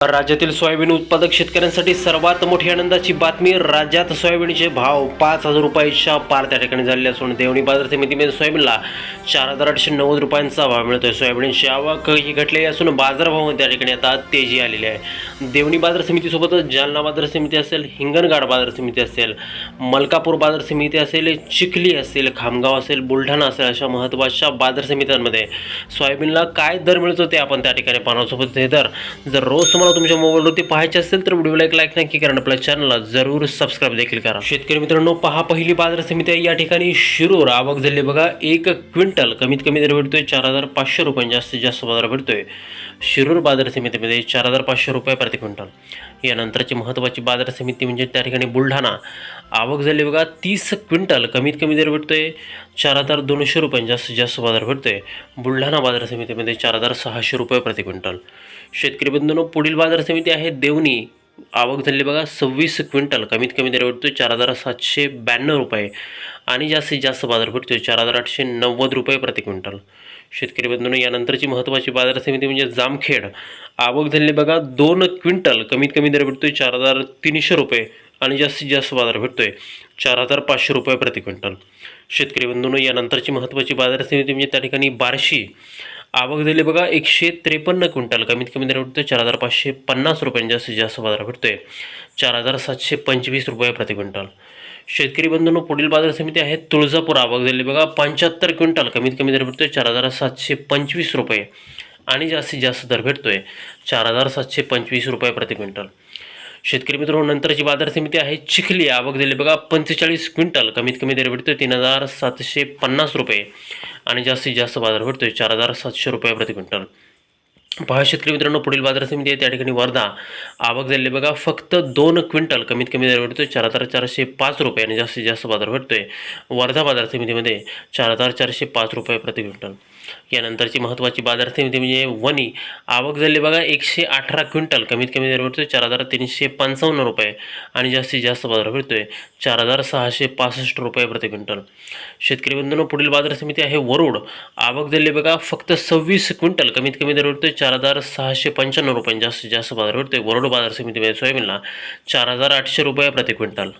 राज्यातील सोयाबीन उत्पादक शेतकऱ्यांसाठी सर्वात मोठी आनंदाची बातमी राज्यात सोयाबीनचे भाव पाच हजार रुपयाच्या पार त्या ठिकाणी झालेले असून देवणी बाजार समितीमध्ये सोयाबीनला चार हजार आठशे नव्वद रुपयांचा भाव मिळतोय. सोयाबीनची आवक ही घटलेली असून बाजारभाव त्या ठिकाणी आता तेजी आलेली आहे. देवणी बाजार समितीसोबतच जालना बाजार समिती असेल हिंगणघाट बाजार समिती असेल मलकापूर बाजार समिती असेल चिखली असेल खामगाव असेल बुलढाणा असेल अशा महत्त्वाच्या बाजार समित्यांमध्ये सोयाबीनला काय दर मिळतो ते आपण त्या ठिकाणी पाहणार सोबत हे दर जर रोज तुम्हाला तुमच्या मोबाईलवरती पाहायचे असेल तर व्हिडिओला एक लाईक नक्की करा आपल्या चॅनलला जरूर सबस्क्राईब देखील करा. शेतकरी मित्रांनो पहा पहिली बाजार समिती आहे या ठिकाणी शिरूर आवक झाली बघा एक क्विंटल कमीत कमी दर भेटतोय चार हजार पाचशे रुपये जास्तीत जास्त बाजार भेटतोय शिरूर बाजार समितीमध्ये चार हजार पाचशे रुपये प्रति क्विंटल. यानंतरची महत्त्वाची बाजार समिती म्हणजे त्या ठिकाणी बुलढाणा. आवक झाली बघा तीस क्विंटल कमीत कमी दर भेटतो आहे चार हजार दोनशे रुपये जास्तीत जास्त बाजार भेटतो आहे बुलढाणा बाजार समितीमध्ये चार हजार सहाशे रुपये प्रति क्विंटल. शेतकरी बंधूंनो पुढील बाजार समिती आहे देवणी. आवक झाली बघा सव्वीस क्विंटल कमीत कमी दर भेटतोय चार हजार सातशे ब्याण्णव रुपये. आणि जास्तीत जास्त बाजार भेटतोय चार हजार आठशे नव्वद रुपये प्रति क्विंटल. शेतकरी बंधूंनो यानंतरची महत्त्वाची बाजार समिती म्हणजे जामखेड. आवक झाली बघा दोन क्विंटल कमीत कमी दर भेटतोय चार हजार तीनशे रुपये. आणि जास्तीत जास्त बाजार भेटतो आहे चार हजार पाचशे रुपये प्रति क्विंटल. शेतकरी बंधून यानंतरची महत्त्वाची बाजार समिती म्हणजे त्या ठिकाणी बार्शी. आवक झाली बघा एकशे त्रेपन्न क्विंटल. कमीत कमी दर भेटतोय चार हजार पाचशे पन्नास रुपयांनी जास्तीत जास्त बाजार भेटतोय. चार हजार सातशे पंचवीस रुपये प्रति क्विंटल. शेतकरी बंधूंनो पुढील बाजार समिती आहे तुळजापूर. आवक झाली बघा पंच्याहत्तर क्विंटल. कमीत कमी दर भेटतोय चार हजार सातशे पंचवीस रुपये आणि जास्तीत जास्त दर भेटतोय चार हजार सातशे पंचवीस रुपये प्रति क्विंटल. शेतकरी मित्रांनो नंतरची बाजार समिती आहे चिखली. आवक दिली बघा पंचेचाळीस क्विंटल. कमीत कमी दर भेटतोय तीन हजार सातशे पन्नास रुपये. आणि जास्तीत जास्त बाजार भेटतोय चार हजार सातशे रुपये प्रति क्विंटल. पहा शेतकरी मित्रांनो पुढील बाजार समिती आहे त्या ठिकाणी वर्धा. आवक झालेली बघा फक्त दोन क्विंटल. कमीत कमी दर भेटतोय चार हजार चारशे पाच रुपये. आणि जास्तीत जास्त बाजार भेटतोय वर्धा बाजार समितीमध्ये चार हजार चारशे पाच रुपये प्रति क्विंटल. यानंतरची महत्त्वाची बाजार समिती म्हणजे वनी आवक झाली बघा एकशे अठरा क्विंटल. कमीत कमी दर भेटतोय चार हजार तीनशे पंचावन्न रुपये. आणि जास्तीत जास्त बाजार भेटतोय चार हजार सहाशे पासष्ट रुपये प्रति क्विंटल. शेतकरी बंधूंनो पुढील बाजार समिती आहे वरुड. आवक झाली बघा फक्त सव्वीस क्विंटल. कमीत कमी दर भेटतोय चार हजार सहाशे पंच्याण्णव रुपये. जास्तीत जास्त बाजार भेटतोय वरुड बाजार समितीमध्ये सोयाबीनला चार हजार आठशे रुपये प्रति क्विंटल.